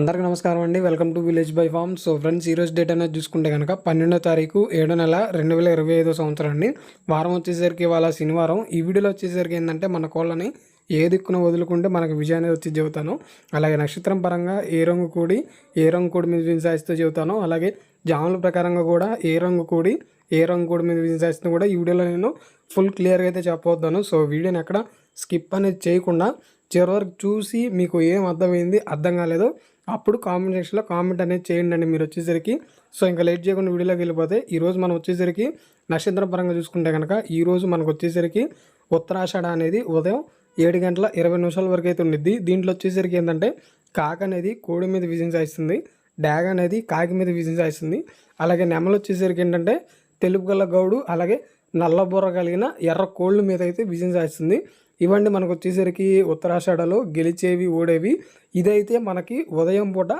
అందరికీ నమస్కారం అండి. Welcome to village by farm so friends ఈరోజు డేట్ అనేది చూసుకుంటే కనుక పన్నెండో తారీఖు ఏడో నెల రెండు వేల ఇరవై ఐదో సంవత్సరం అండి. వారం వచ్చేసరికి ఇవాళ శనివారం. ఈ వీడియోలో వచ్చేసరికి ఏంటంటే మన కోళ్ళని ఏ దిక్కున వదులుకుంటే మనకు విజయం అనేది వచ్చి చెబుతాను. అలాగే నక్షత్రం పరంగా ఏ రంగు కూడి ఏ రంగు కూడి మీద విజయసాయిస్తూ చెబుతాను. అలాగే జాముల ప్రకారంగా కూడా ఏ రంగు కూడి ఏ రంగు కూడి మీద విజయసాయిస్తూ కూడా ఈ వీడియోలో నేను ఫుల్ క్లియర్గా అయితే చెప్పబోతాను సో వీడియోని ఎక్కడ స్కిప్ అనేది చేయకుండా చివరి వరకు చూసి మీకు ఏం అర్థమైంది అర్థం కాలేదో అప్పుడు కామెంట్ సెక్షన్లో కామెంట్ అనేది చేయండి అండి మీరు వచ్చేసరికి. సో ఇంకా లేట్ చేయకుండా వీడియోలోకి వెళ్ళిపోతే ఈరోజు మనం వచ్చేసరికి నక్షత్రం పరంగా చూసుకుంటే కనుక ఈరోజు మనకు వచ్చేసరికి ఉత్తరాషాఢ అనేది ఉదయం ఏడు గంటల ఇరవై నిమిషాల వరకు అయితే ఉండిద్ది. దీంట్లో వచ్చేసరికి ఏంటంటే కాక అనేది కోడి మీద విజయం సాయిస్తుంది డ్యాగ్ అనేది కాకి మీద విజయం సాయిస్తుంది అలాగే నెమలు వచ్చేసరికి ఏంటంటే తెలుపు గల గౌడు అలాగే నల్లబుర్ర కలిగిన ఎర్ర కోళ్ళ మీద అయితే విజయం సాధిస్తుంది. ఇవన్నీ మనకు వచ్చేసరికి ఉత్తరాషాఢలో గెలిచేవి ఓడేవి. ఇదైతే మనకి ఉదయం పూట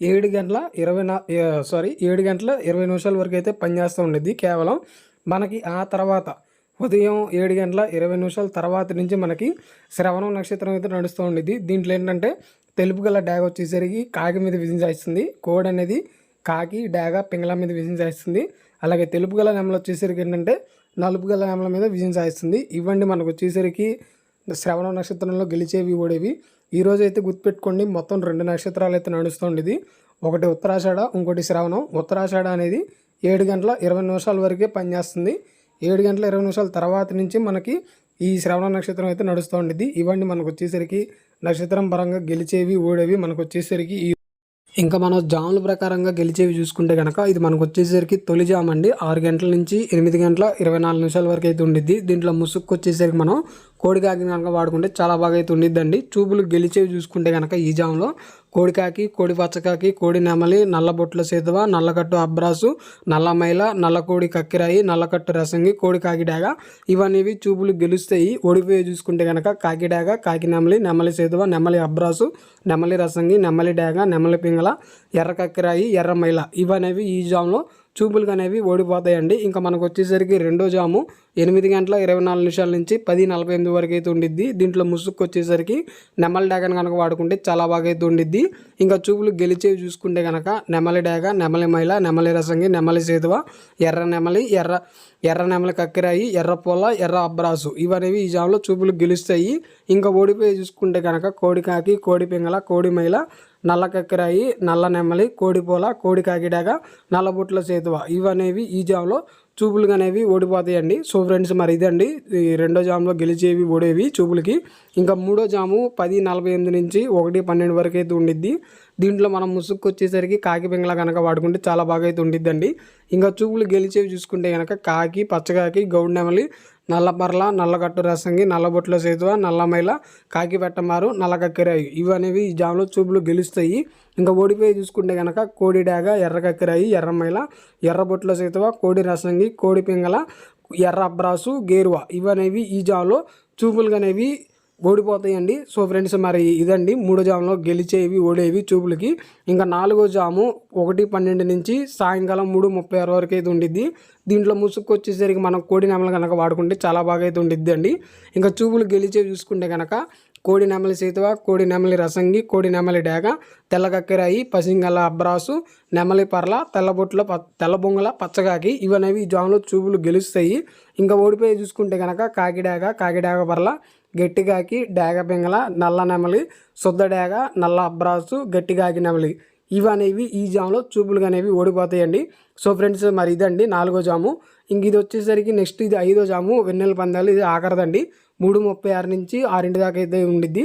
ఏడు గంటల ఇరవై నా సారీ ఏడు గంటల ఇరవై నిమిషాల వరకు అయితే పనిచేస్తూ ఉండేది కేవలం. మనకి ఆ తర్వాత ఉదయం ఏడు గంటల ఇరవై నిమిషాల తర్వాత నుంచి మనకి శ్రవణం నక్షత్రం అయితే నడుస్తూ ఉండేది దీంట్లో ఏంటంటే తెలుపు గల డ్యాగ్ వచ్చేసరికి కాగి మీద విధించేస్తుంది కోడ్ అనేది కాకి డాగ పింగళ మీద విధించేస్తుంది అలాగే తెలుపు గల నెమలు వచ్చేసరికి ఏంటంటే నలుపు గల నెమల మీద విజయం సాధిస్తుంది. ఇవ్వండి మనకు వచ్చేసరికి శ్రవణ నక్షత్రంలో గెలిచేవి ఓడేవి. ఈరోజు అయితే గుర్తుపెట్టుకోండి మొత్తం రెండు నక్షత్రాలు అయితే నడుస్తుండేది ఒకటి ఉత్తరాషాఢ ఇంకోటి శ్రవణం. ఉత్తరాషాఢ అనేది ఏడు గంటల ఇరవై నిమిషాల వరకే పనిచేస్తుంది. ఏడు గంటల ఇరవై నిమిషాల తర్వాత నుంచి మనకి ఈ శ్రవణ నక్షత్రం అయితే నడుస్తూ ఉండేది. ఇవన్నీ మనకు వచ్చేసరికి నక్షత్రం పరంగా గెలిచేవి ఓడేవి మనకు వచ్చేసరికి ఈ ఇంకా మనం జాముల ప్రకారంగా గెలిచేవి చూసుకుంటే కనుక ఇది మనకు వచ్చేసరికి తొలి జామ్ అండి. ఆరు గంటల నుంచి ఎనిమిది గంటల ఇరవై నాలుగు నిమిషాల వరకు అయితే ఉండిద్ది. దీంట్లో ముసుక్కు వచ్చేసరికి మనం కోడికాకి కనుక వాడుకుంటే చాలా బాగా అయితే ఉండిద్దండి. చూపులు గెలిచేవి చూసుకుంటే కనుక ఈ జామ్లో కోడికాకి కోడి పచ్చకాకి కోడి నెమలి నల్లబొట్ల సేతువ నల్లకట్టు అబ్రాసు నల్లమైల నల్లకోడి నల్ల కోడి కక్కిరాయి నల్లకట్టు రసంగి కోడి కాకిడాగ ఇవన్నీ చూపులు గెలుస్తాయి. ఓడిపోయి చూసుకుంటే కనుక కాకిడాగ కాకి నెమలి నెమలి సేతువ నెమలి అబ్రాసు నెమలి రసంగి నెమలి డాగ నెమలి పింగళ ఎర్ర కక్కిరాయి ఎర్ర మైల. ఇవనేవి ఈ జామ్లో చూపులు అనేవి ఓడిపోతాయండి ఇంకా మనకు వచ్చేసరికి రెండో జాము ఎనిమిది గంటల ఇరవై నాలుగు నిమిషాల నుంచి పది నలభై ఎనిమిది వరకు అయితే ఉండిద్ది. దీంట్లో ముసుక్కు వచ్చేసరికి నెమలి డాగన్ కనుక వాడుకుంటే చాలా బాగా అయితే ఉండిద్ది. ఇంకా చూపులు గెలిచేవి చూసుకుంటే కనుక నెమలి డాగ నెమలి మైల నెమలి రసంగి నెమలి సేతువ ఎర్ర నెమలి ఎర్ర ఎర్ర నెమలి కక్కిరాయి ఎర్ర పొల ఎర్ర అబ్రాసు ఇవనేవి ఈ జాములో చూపులు గెలుస్తాయి. ఇంకా ఓడిపోయి చూసుకుంటే కనుక కోడి కాకి కోడి పింగళ కోడి మైల నల్ల కక్కిరాయి నల్ల నెమలి కోడిపోల కోడి కాకిడాగ నల్లబుట్ల సేతువ ఇవనేవి ఈ జాములో చూపులు అనేవి ఓడిపోతాయండి. సో ఫ్రెండ్స్ మరి ఇదండి ఈ రెండో జామ్లో గెలిచేవి ఓడేవి చూపులకి. ఇంకా మూడో జాము పది నలభై ఎనిమిది నుంచి ఒకటి పన్నెండు వరకు అయితే ఉండిద్ది. దీంట్లో మనం ముసుగుకు వచ్చేసరికి కాకి పింగళ కనుక వాడుకుంటే చాలా బాగా అయితే ఉండిద్దండి. ఇంకా చూపులు గెలిచేవి చూసుకుంటే కనుక కాకి పచ్చకాకి గౌడ్ నెమలి నల్లపర్ల నల్లగట్టు రసంగి నల్లబొట్ల సేతువ నల్లమైల కాకి పెట్టమారు నల్లకక్కిరాయి ఇవనేవి ఈ జాములో చూపులు గెలుస్తాయి. ఇంకా ఓడిపోయి చూసుకుంటే కనుక కోడి డాగ ఎర్రకక్కిరాయి ఎర్రమైల ఎర్రబొట్ల సేతువ కోడి రసంగి కోడి పింగళ ఎర్ర అబ్రాసు గేరువ ఇవనేవి ఈ జాములో చూపులు అనేవి ఓడిపోతాయండి. సో ఫ్రెండ్స్ మరి ఇదండి. మూడో జాములో గెలిచేవి ఓడేవి చూపులకి. ఇంకా నాలుగో జాము ఒకటి పన్నెండు నుంచి సాయంకాలం మూడు ముప్పై ఆరు వరకు అయితే ఉండిద్ది. దీంట్లో ముసుగు వచ్చేసరికి మనం కోడి నెమలు కనుక వాడుకుంటే చాలా బాగా అయితే ఉండిద్ది అండి ఇంకా చూపులు గెలిచేవి చూసుకుంటే కనుక కోడి నెమలి సీతవ కోడి నెమలి రసంగి కోడి నెమలి డేగ తెల్ల కక్కెరాయి పసింగల అబ్రాసు నెమలి పర్ల తెల్లబొట్ల ప తెల్ల పచ్చగాకి ఇవనేవి ఈ జాములో చూపులు గెలుస్తాయి. ఇంకా ఓడిపోయి చూసుకుంటే కనుక కాకిడాగ కాకిడాగ పర్ల గట్టిగాకి డేగ పింగళ నల్ల నెమలి శుద్ధ డేగ నల్ల అబ్రాసు గట్టిగాకి నెమలి. ఇవి అనేవి ఈ జామ్లో చూపులు అనేవి ఓడిపోతాయండి. సో ఫ్రెండ్స్ మరి ఇదండి నాలుగో జాము. ఇంక ఇది వచ్చేసరికి నెక్స్ట్ ఇది ఐదో జాము వెన్నెల పందాలు ఇది ఆఖరదండి. మూడు ముప్పై ఆరు నుంచి ఆరింటి దాకా అయితే ఉండిద్ది.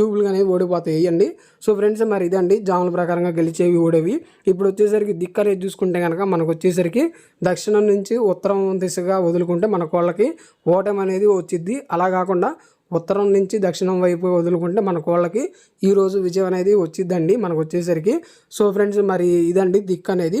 ట్యూబులు అనేవి ఓడిపోతాయి. వేయండి సో ఫ్రెండ్స్ మరి ఇదండి. జాముల ప్రకారంగా గెలిచేవి ఓడేవి. ఇప్పుడు వచ్చేసరికి దిక్కు అనేది చూసుకుంటే కనుక మనకు వచ్చేసరికి దక్షిణం నుంచి ఉత్తరం దిశగా వదులుకుంటే మన కోళ్ళకి ఓటమి అనేది వచ్చిద్ది. అలా కాకుండా ఉత్తరం నుంచి దక్షిణం వైపు వదులుకుంటే మన కోళ్ళకి ఈరోజు విజయం అనేది వచ్చిద్దండి. మనకు వచ్చేసరికి సో ఫ్రెండ్స్ మరి ఇదండి దిక్కు అనేది.